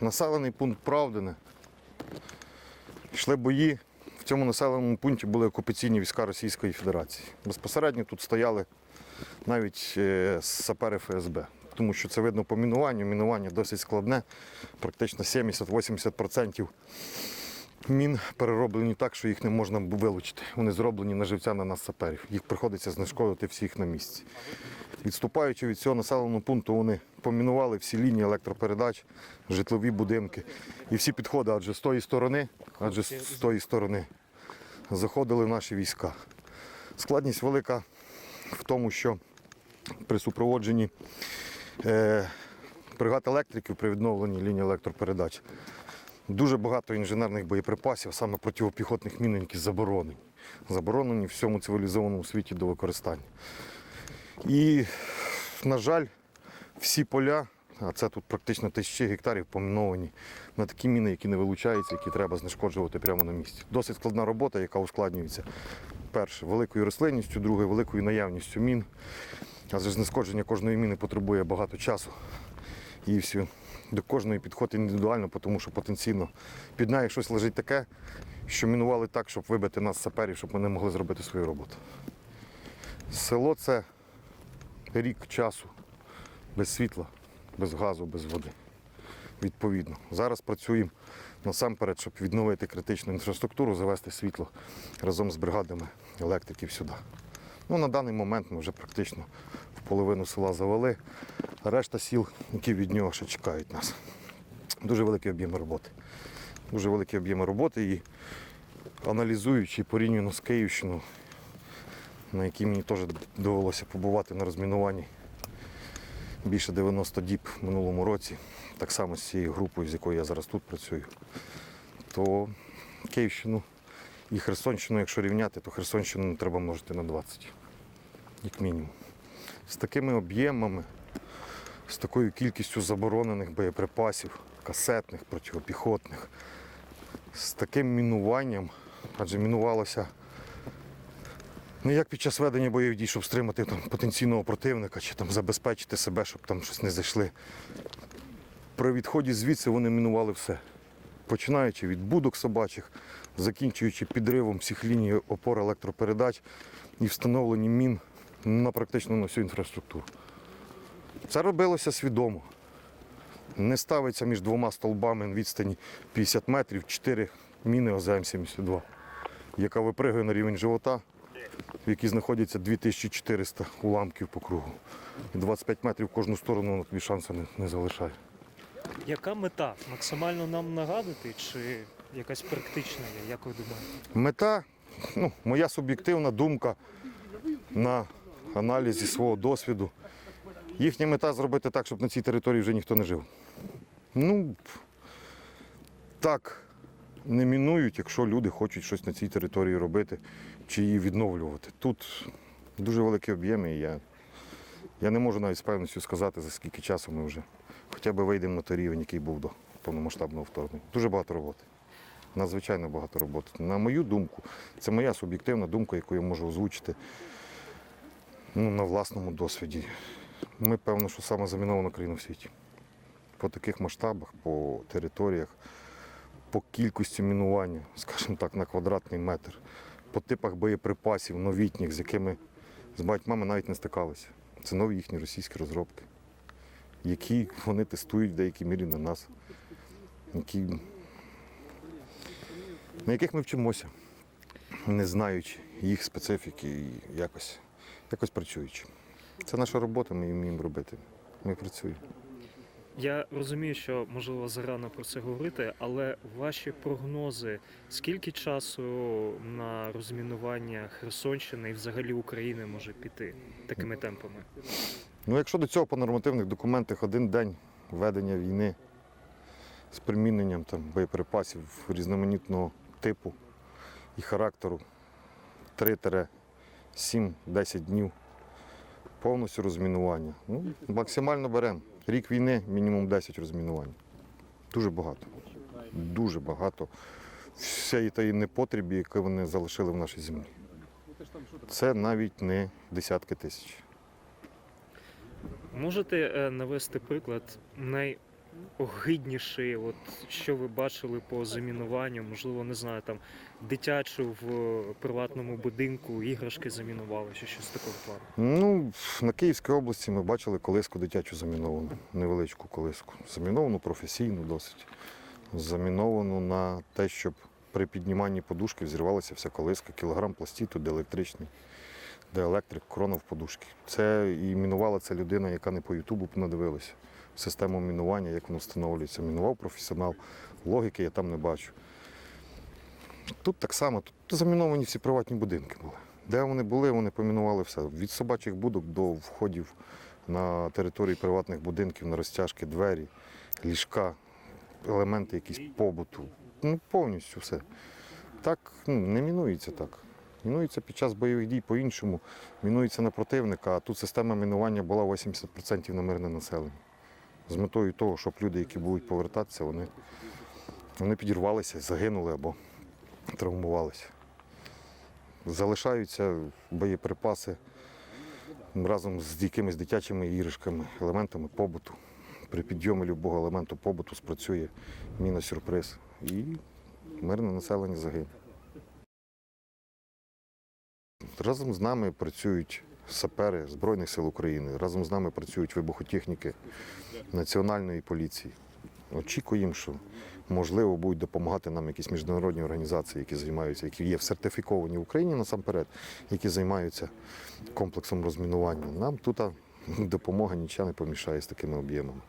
населений пункт Правдине. Йшли бої. В цьому населеному пункті були окупаційні війська Російської Федерації. Безпосередньо тут стояли навіть е, сапери ФСБ. Тому що це видно по мінуванню. Мінування досить складне, практично 70-80% мін перероблені так, що їх не можна вилучити. Вони зроблені на живця на нас саперів. Їх приходиться знешкодити всіх на місці. Відступаючи від цього населеного пункту, вони помінували всі лінії електропередач, житлові будинки і всі підходи, адже з тої сторони, адже з тої сторони заходили наші війська. Складність велика в тому, що при супроводженні е, бригад електриків при відновленні лінії електропередач дуже багато інженерних боєприпасів, саме протипіхотних мін, які заборонені. Заборонені в всьому цивілізованому світі до використання. І, на жаль, всі поля, а це тут практично тисячі гектарів поміновані на такі міни, які не вилучаються, які треба знешкоджувати прямо на місці. Досить складна робота, яка ускладнюється. Перше, великою рослинністю, друге, великою наявністю мін. Адже знешкодження кожної міни потребує багато часу. І все. До кожної підходить індивідуально, тому що потенційно під нею щось лежить таке, що мінували так, щоб вибити нас саперів, щоб вони могли зробити свою роботу. Село це рік часу без світла, без газу, без води. Відповідно. Зараз працюємо насамперед, щоб відновити критичну інфраструктуру, завести світло разом з бригадами електриків сюди. Ну, на даний момент ми вже практично в половину села завели, а решта сіл, які від нього ще чекають нас. Дуже великі об'єми роботи. Дуже великі об'єми роботи і аналізуючи порівняно з Київщиною, на якій мені теж довелося побувати на розмінуванні більше 90 діб в минулому році, так само з цією групою, з якою я зараз тут працюю, то Київщину і Херсонщину, якщо рівняти, то Херсонщину треба множити на 20, як мінімум. З такими об'ємами, з такою кількістю заборонених боєприпасів, касетних, протипіхотних, з таким мінуванням, адже мінувалося не як під час ведення бойових дій, щоб стримати там, потенційного противника чи там, забезпечити себе, щоб там щось не зайшли. При відході звідси вони мінували все. Починаючи від будок собачих, закінчуючи підривом всіх ліній опор електропередач і встановленням мін на практично на всю інфраструктуру. Це робилося свідомо. Не ставиться між двома столбами відстані 50 метрів 4 міни ОЗМ-72, яка випригує на рівень живота, в якій знаходяться 2400 уламків по кругу. І 25 метрів в кожну сторону тобі шансу не, не залишає. Яка мета? Максимально нам нагадати, чи якась практична є, як ви думаєте? Мета, ну, моя суб'єктивна думка на аналізі свого досвіду. Їхня мета зробити так, щоб на цій території вже ніхто не жив. Ну, так не мінують, якщо люди хочуть щось на цій території робити чи її відновлювати. Тут дуже великі об'єми, і я, я не можу навіть з певністю сказати, за скільки часу ми вже хоча б вийдемо на той рівень, який був до повномасштабного вторгнення. Дуже багато роботи. Надзвичайно багато роботи. На мою думку, це моя суб'єктивна думка, яку я можу озвучити ну, на власному досвіді. Ми, певно, що саме замінована країна в світі. По таких масштабах, по територіях, по кількості мінування, скажімо так, на квадратний метр, по типах боєприпасів новітніх, з якими з багатьма ми навіть не стикалися. Це нові їхні російські розробки, які вони тестують в деякій мірі на нас, які на яких ми вчимося, не знаючи їх специфіки і якось, якось працюючи. Це наша робота, ми її вміємо робити. Ми працюємо. Я розумію, що можливо зарано про це говорити, але ваші прогнози, скільки часу на розмінування Херсонщини і взагалі України може піти такими темпами? Ну, якщо до цього по нормативних документах один день ведення війни з приміненням там, боєприпасів різноманітного типу і характеру 3-7-10 днів повністю розмінування. Ну, максимально беремо. Рік війни мінімум 10 розмінувань. Дуже багато. Дуже багато всієї тієї непотребі, яку вони залишили в нашій землі. Це навіть не десятки тисяч. Можете е, навести приклад найогидніший, от що ви бачили по замінуванню? Можливо, не знаю, там дитячу в приватному будинку іграшки замінували, чи щось такого плану. Ну, на Київській області ми бачили колиску дитячу заміновану, невеличку колиску. Заміновану професійну досить. Заміновану на те, щоб при підніманні подушки взірвалася вся колиска, кілограм пластиту, де електричний, де електрик, крона подушки. Це і мінувала ця людина, яка не по Ютубу надивилася. Систему мінування, як воно встановлюється. Мінував професіонал. Логіки я там не бачу. Тут так само, тут заміновані всі приватні будинки були. Де вони були, вони помінували все. Від собачих будок до входів на території приватних будинків, на розтяжки, двері, ліжка, елементи якісь побуту. Ну, повністю все. Так ну, не мінується так. Мінується під час бойових дій по-іншому, мінується на противника, а тут система мінування була 80% на мирне населення. З метою того, щоб люди, які будуть повертатися, вони, вони підірвалися, загинули або травмувалися. Залишаються боєприпаси разом з якимись дитячими іграшками, елементами побуту. При підйомі любого елементу побуту спрацює міна-сюрприз і мирне населення загине. Разом з нами працюють сапери Збройних сил України, разом з нами працюють вибухотехніки Національної поліції. Очікуємо, що можливо будуть допомагати нам якісь міжнародні організації, які займаються, які є сертифіковані в Україні насамперед, які займаються комплексом розмінування. Нам тут допомога нічого не помішає з такими об'ємами.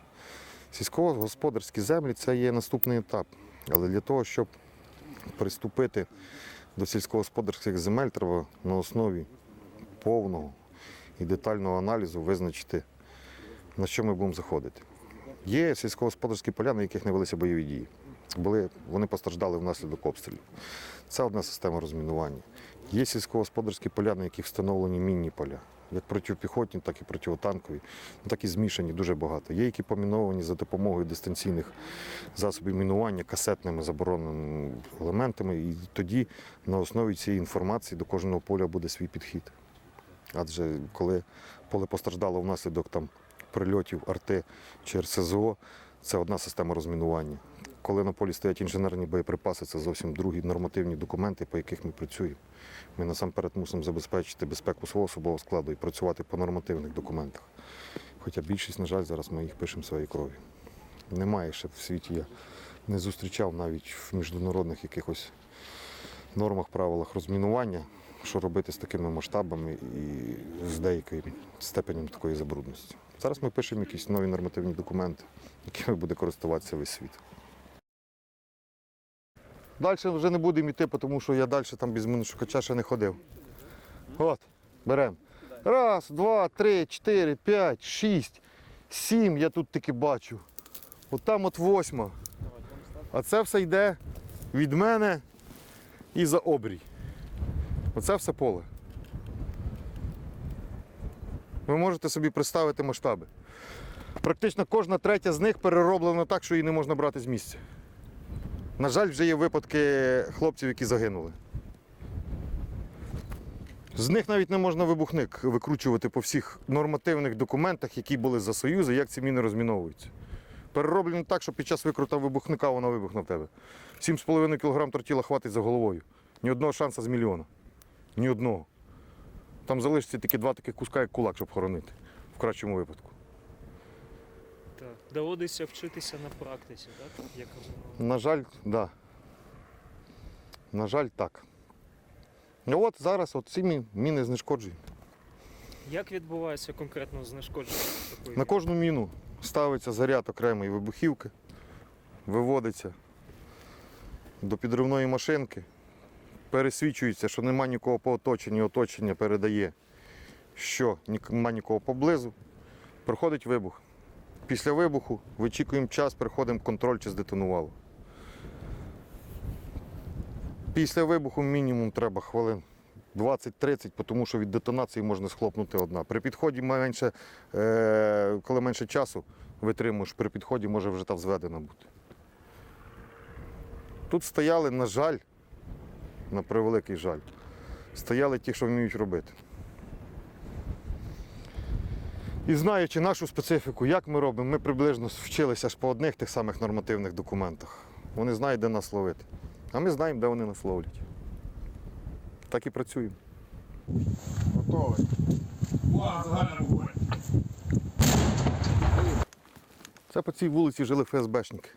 Сільськогосподарські землі це є наступний етап. Але для того, щоб приступити до сільськогосподарських земель, треба на основі повного і детального аналізу визначити, на що ми будемо заходити. Є сільськогосподарські поля, на яких не велися бойові дії. Були, вони постраждали внаслідок обстрілів. Це одна система розмінування. Є сільськогосподарські поля, на яких встановлені мінні поля, як протипіхотні, так і протитанкові, ну, так і змішані дуже багато. Є, які поміновані за допомогою дистанційних засобів мінування, касетними забороненими елементами. І тоді на основі цієї інформації до кожного поля буде свій підхід. Адже коли поле постраждало внаслідок там прильотів арти чи РСЗО, це одна система розмінування. Коли на полі стоять інженерні боєприпаси, це зовсім другі нормативні документи, по яких ми працюємо. Ми насамперед мусимо забезпечити безпеку свого особового складу і працювати по нормативних документах. Хоча більшість, на жаль, зараз ми їх пишемо своєю кров'ю. Немає ще в світі, я не зустрічав навіть в міжнародних якихось нормах, правилах розмінування, що робити з такими масштабами і з деякою степенем такої забрудності. Зараз ми пишемо якісь нові нормативні документи, якими буде користуватися весь світ. Далі вже не будемо йти, тому що я далі там без міношукача ще не ходив. От, беремо. Раз, два, три, чотири, п'ять, шість, сім я тут таки бачу. От там от восьма. А це все йде від мене і за обрій. Оце все поле. Ви можете собі представити масштаби. Практично кожна третя з них перероблена так, що її не можна брати з місця. На жаль, вже є випадки хлопців, які загинули. З них навіть не можна вибухник викручувати по всіх нормативних документах, які були за Союзу, як ці міни розміновуються. Перероблено так, що під час викрута вибухника вона вибухне в тебе. 7,5 кг тротіла хватить за головою. Ні одного шансу з мільйона. Ні одного. Там залишиться тільки два таких куска, як кулак, щоб хоронити. В кращому випадку. Так. Доводиться вчитися на практиці, так? Як. На жаль, так. Да. На жаль, так. Ну от зараз от ці мі- міни знешкоджують. Як відбувається конкретно знешкодження такої? На кожну міну ставиться заряд окремої вибухівки, виводиться до підривної машинки, пересвідчується, що нема нікого по оточенню, оточення передає, що нема нікого поблизу. Проходить вибух. Після вибуху вичікуємо час, приходимо контроль, чи здетонувало. Після вибуху мінімум треба хвилин 20-30, тому що від детонації можна схлопнути одна. При підході менше, е, коли менше часу витримуєш, при підході може вже та зведена бути. Тут стояли, на жаль, на превеликий жаль, стояли ті, що вміють робити. І знаючи нашу специфіку, як ми робимо, ми приблизно вчилися ж по одних тих самих нормативних документах. Вони знають, де нас ловити. А ми знаємо, де вони нас ловлять. Так і працюємо. Готовий. Це по цій вулиці жили ФСБшники.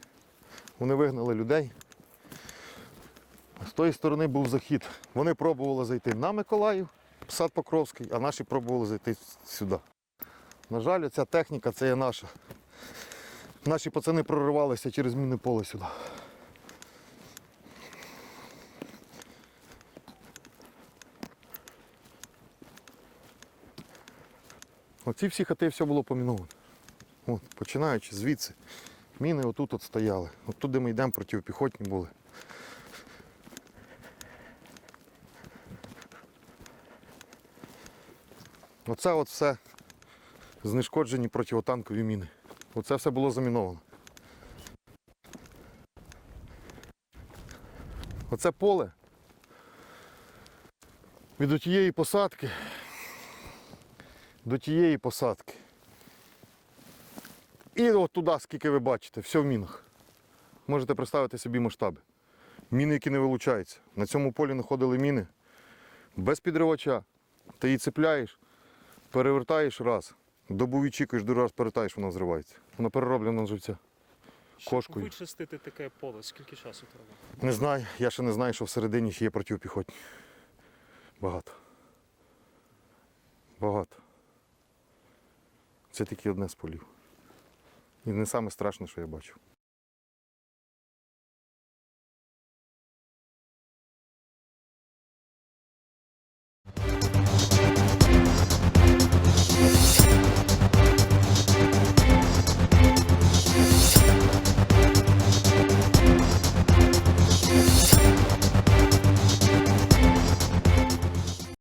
Вони вигнали людей. З тої сторони був захід. Вони пробували зайти на Миколаїв, сад Покровський, а наші пробували зайти сюди. На жаль, ця техніка це є наша. Наші пацани проривалися через мінне поле сюди. Оці всі хати все було поміновано. От, починаючи звідси. Міни отут от стояли. От туди ми йдемо протипіхотні були. Оце от все знешкоджені противотанкові міни. Оце все було заміновано. Оце поле від тієї посадки до тієї посадки. І от туди, скільки ви бачите, все в мінах. Можете представити собі масштаби. Міни, які не вилучаються. На цьому полі знаходили міни без підривача. Ти її цепляєш, перевертаєш раз, добу відчікуєш, другий раз перевертаєш, вона зривається. Вона перероблена на живця. Щоб Кошкою. вичистити таке поле, скільки часу треба? Не знаю, я ще не знаю, що всередині ще є протипіхотні. Багато. Багато. Це тільки одне з полів. І не саме страшне, що я бачив.